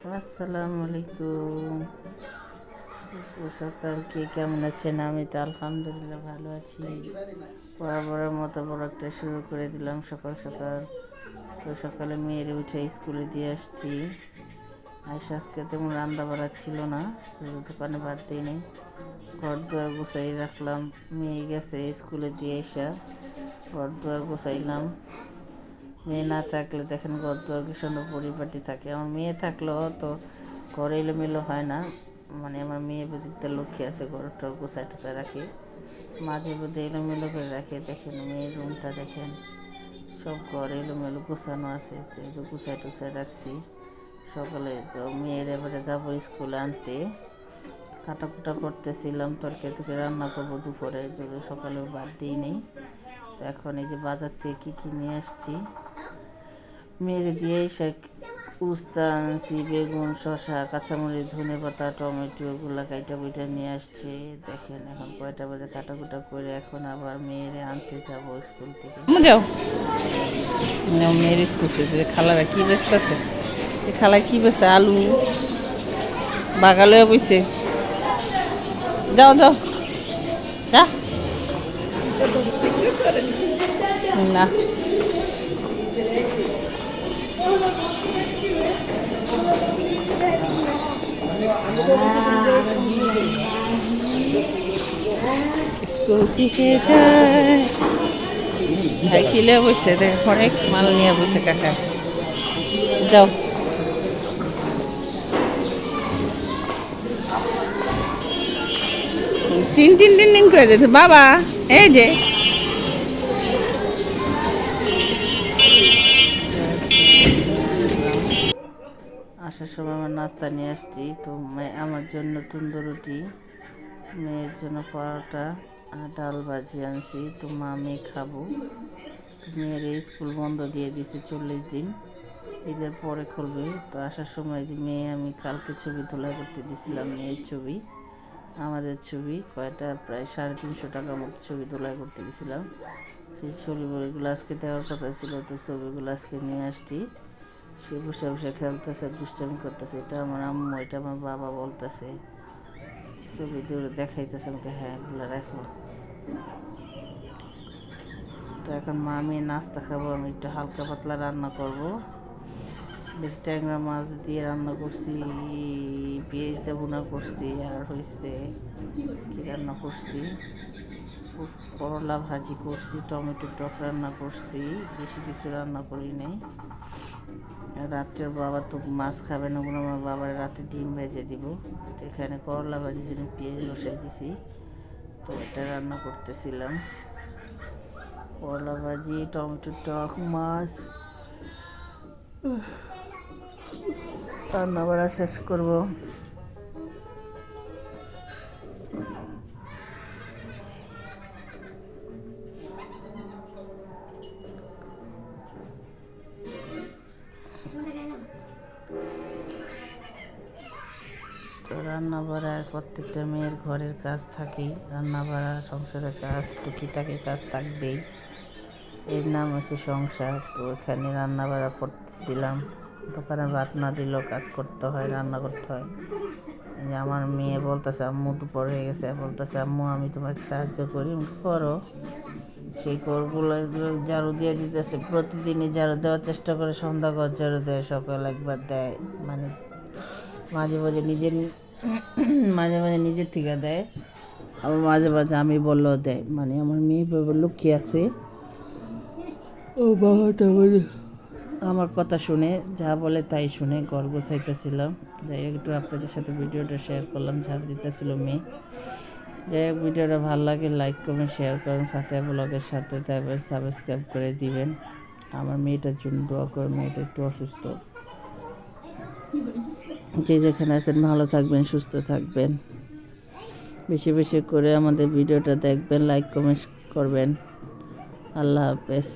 আসসালামু আলাইকুম। সকাল, কে কেমন আছেন? আমি তো আলহামদুলিল্লাহ ভালো আছি। বরাবরের মতো বড় একটা শুরু করে দিলাম সকাল সকাল। তো সকালে মেয়ের উঠে স্কুলে দিয়ে আসছি। আইসা আজকে তেমন রান্না বাড়া ছিল না, তো দোকানে বাদ দিই নেই। ঘর দুয়ার গুছাই রাখলাম। মেয়ে গেছে স্কুলে দিয়ে এসা ঘর দুয়ার গুছাইলাম। মেয়ে না থাকলে দেখেন ঘর দুয়ার ভীষণ পরিপাটি থাকে। আমার মেয়ে থাকলেও তো ঘরে এলোমেলো হয় না। মানে আমার মেয়ে দিকটা লক্ষ্মী আছে, ঘরটা গোছায় টোছায় রাখে। মাঝে মধ্যে এলোমেলো করে রাখে, দেখেন মেয়ের রুমটা দেখেন। সব ঘর এলোমেলো গোছানো আছে, তো এই তো গুছায় টুছায় রাখছি। সকালে তো মেয়ের এবারে যাব স্কুলে আনতে। কাটাকুটা করতেছিলাম তরকারি থেকে রান্না করব দুপুরে যদি সকালে বাদ দিই নেই তো এখন এই যে বাজার থেকে কী কী নিয়ে আসছি? মেরে দিয়ে এসে উস্তা আনছি বেগুন, শসা, কাঁচামরিচ, ধনে পাতা, টমেটো এগুলো কাইটা বইটা নিয়ে আসছে। দেখেন এখন কয়টা বাজে, কাটাকুটা করে এখন আবার মেয়েরে আনতে যাব স্কুল থেকে। যাও। মেয়ের স্কুল থেকে। খালারা কি আছে? খালা কি বেছে আলু। বাগালে বইছে। যাও যাও। যা। না। স্কুল থেকে যায় সাইকেলে বসে মাল নিয়ে বসে কাকা। যাও। টিন টিন টিন টিন করে দিতে বাবা, এই যে। আসার সময় আমার নাস্তা নিয়ে আসছি। তো আমার জন্য তুন্দুর রুটি মেয়ের জন্য পরোটা আর ডাল ভাজি আনছি। তো মা মেয়ে খাব। মেয়ের স্কুল বন্ধ দিয়ে দিয়েছে চল্লিশ দিন। ঈদের পরে খুলবে। তো আসার সময় যে মেয়ে আমি কালকে ছবি তোলা করতে দিয়েছিলাম মেয়ের ছবি, আমাদের ছবি, কয়টা? প্রায় সাড়ে তিনশো টাকা মতো ছবি তোলা করতে গেছিলাম সেই ছবিগুলো আজকে দেওয়ার কথা ছিল। তো ছবিগুলো আজকে নিয়ে আসছি। সে বসে বসে খেলতেছে, দুষ্টামি করতেছে। এটা আমার আম্মু, এটা আমার বাবা বলতেছে। ছবি দিয়ে দেখাইতেছে আমাকে হ্যাঁ এগুলো রাখো। তো এখন মা, আমি নাস্তা খাব, আমি একটু হালকা পাতলা রান্না করব। বেশ ট্যাংরা মাছ দিয়ে রান্না করছি পেঁয়াজটা বোনা করছি, আর হয়েছে কি রান্না করছি? করলা ভাজি করছি, টমেটো টক রান্না করছি, বেশি কিছু রান্না করি নাই। আর রাত্রের বাবা তো মাছ খাবে না, বলে আমার বাবার রাতে ডিম ভেজে দিব। তো এখানে করলা ভাজির জন্য পেঁয়াজ বসাই দিছি। তো এটা রান্না করতেছিলাম। করলা ভাজি, টমেটো টক, মাছ। রান্না বাড়া শেষ করব। রান্না বাড়া প্রত্যেকটা মেয়ের ঘরের কাজ থাকেই। রান্না বাড়া সংসারের কাজ, টুকিটাকি কাজ থাকবেই। এর নাম হচ্ছে সংসার। তো এখানে রান্না বাড়া করতেছিলাম। দোকানে ভাত না দিলেও কাজ করতে হয়, রান্না করতে হয়। যে আমার মেয়ে বলতেছে, আম্মু, দুপুর হয়ে গেছে। বলতেছে, আম্মু, আমি তোমাকে সাহায্য করি। করো। সেই করগুলো ঝাড়ু দিয়ে দিতেছে। প্রতিদিনই ঝাড়ু দেওয়ার চেষ্টা করে সন্ধ্যা ঘর ঝাড়ু দেয়, সকাল একবার দেয়। মানে মাঝে মাঝে নিজের মাঝে মাঝে নিজের থেকে দেয়। আবার মাঝে মাঝে আমি বললেও দেয়। মানে আমার মেয়ে বাবা লক্ষ্মী আছে? ও বাবাটা আমার কথা শুনে যা বলে তাই শুনে ঘর গোছাইতেছিলাম। যাই হোক একটু আপনাদের সাথে ভিডিওটা শেয়ার করলাম ঝাড় দিতেছিল মেয়ে। যাই হোক ভিডিওটা ভালো লাগে লাইক কমেন্ট শেয়ার করেন। ফাতেহা ব্লগের সাথে তারপরে সাবস্ক্রাইব করে দিবেন। আমার মেয়েটার জন্য দোয়া করে মেয়েটা একটু অসুস্থ। যে যেখানে আছেন, ভালো থাকবেন, সুস্থ থাকবেন। বেশি বেশি করে আমাদের ভিডিওটা দেখবেন লাইক কমেন্ট করবেন। আল্লাহ হাফেজ।